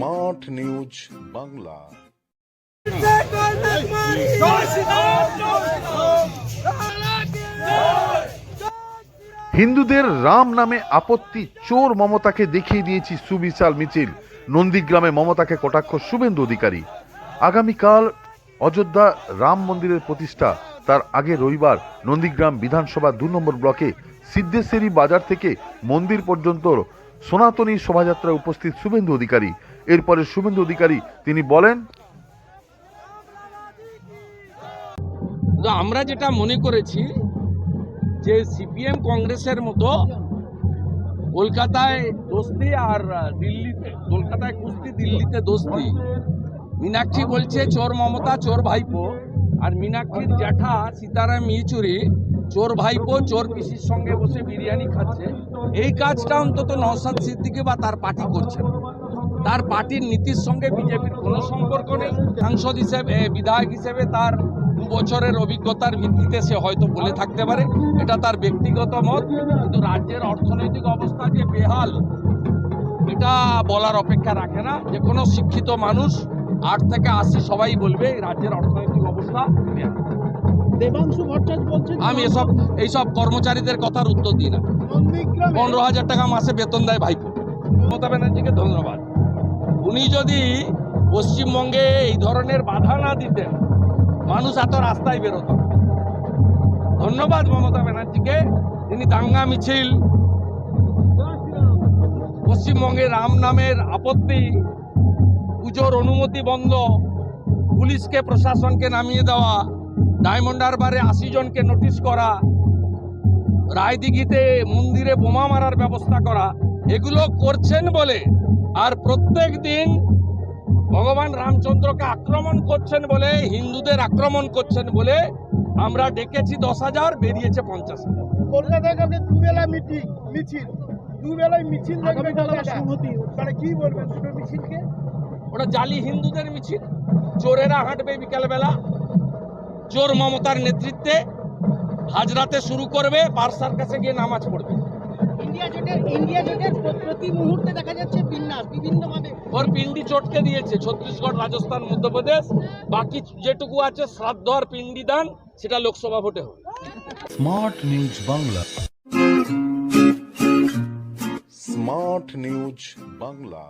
Smart news Bangla হিন্দুদের রাম নামে আপত্তি, চোর মমতাকে দেখিয়ে দিয়েছি সুবিশাল মিছিল। নন্দীগ্রামে মমতাকে কটাক্ষ শুভেন্দু অধিকারী। আগামীকাল অযোধ্যা রাম মন্দিরের প্রতিষ্ঠা। তার আগে রবিবার নন্দীগ্রাম বিধানসভা দু নম্বর ব্লকে সিদ্ধেশ্বরী বাজার থেকে মন্দির পর্যন্ত সনাতনী শোভাযাত্রায় উপস্থিত শুভেন্দু অধিকারী। এরপরে শুভেন্দু অধিকারী, তিনি বলেন আমরা যেটা মনে করেছি যে সিপিএম কংগ্রেসের মতো কলকাতায় দোস্তি আর দিল্লিতে, কলকাতায় কুস্তি, দিল্লিতে দোস্তি। মীনাক্ষী বলছে, চোর মমতা, চোর ভাইপো। আর মীনাক্ষীর জ্যাঠা সীতারাম ইয়েচুরি, চোর ভাইপো, চোর পিসির সঙ্গে বসে বিরিয়ানি খাচ্ছে। এই কাজটা অন্তত নওসাদ সিদ্দিকি বা তার পার্টি করছে না। তার পার্টির নীতির সঙ্গে বিজেপির কোনো সম্পর্ক নেই। সাংসদ হিসেবে বিধায়ক হিসেবে তার দু বছরের অভিজ্ঞতার ভিত্তিতে সে হয়তো বলে থাকতে পারে। এটা তার ব্যক্তিগত মত কিন্তু রাজ্যের অর্থনৈতিক অবস্থা যে বেহাল এটা বলার অপেক্ষা রাখে না। যে কোনো শিক্ষিত মানুষ আট থেকে আশি সবাই বলবে এই রাজ্যের অর্থনৈতিক অবস্থা দেবাংশু ভট্টাচার্য বলছেন আমি এসব এইসব কর্মচারীদের কথার উত্তর দিই না। পনেরো হাজার টাকা মাসে বেতন দেয় ভাইপো। মমতা ব্যানার্জিকে ধন্যবাদ। উনি যদি পশ্চিমবঙ্গে এই ধরনের বাধা না দিতেন, মানুষ এত রাস্তায় বেরোত। ধন্যবাদ মমতা ব্যানার্জিকে, তিনি দাঙ্গা মিছিল, পশ্চিমবঙ্গে রাম নামের আপত্তি, পুজোর অনুমতি বন্ধ, পুলিশকে, প্রশাসনকে নামিয়ে দেওয়া, ডায়মন্ড হারবারে আশি জনকে নোটিশ করা রায়দিঘিতে মন্দিরে বোমা মারার ব্যবস্থা করা এগুলো করছেন বলে আর প্রত্যেক দিন ভগবান রামচন্দ্রকে আক্রমণ করছেন বলে হিন্দুদের আক্রমণ করছেন বলে আমরা ডেকেছি দশ হাজার বেরিয়েছে পঞ্চাশ হাজার। কলকাতায় দুবেলা মিটিং মিছিল। দুবেলায় মিছিল দেখবে কলকাতা মানে কি বলবেন দুটো মিছিলকে? ওটা জালি হিন্দুদের মিছিল। চোরেরা হাঁটবে বিকালবেলা। চোর মমতার নেতৃত্বে হাজরাতে শুরু করবে পারসার কাছে গিয়ে নামাজ পড়বে। ইন্ডিয়া জোটের ইন্ডিয়া জোটের প্রতি মুহূর্তে দেখা যাচ্ছে বিন্যাস বিভিন্নভাবে। ওর পিন্ডি চটকে দিয়েছে ছত্তিশগড় রাজস্থান মধ্যপ্রদেশ। বাকি যেটুকু আছে শ্রাদ্ধ আর পিন্ডি দান সেটা লোকসভা ভোটে হবে। Smart news Bangla. Smart news Bangla.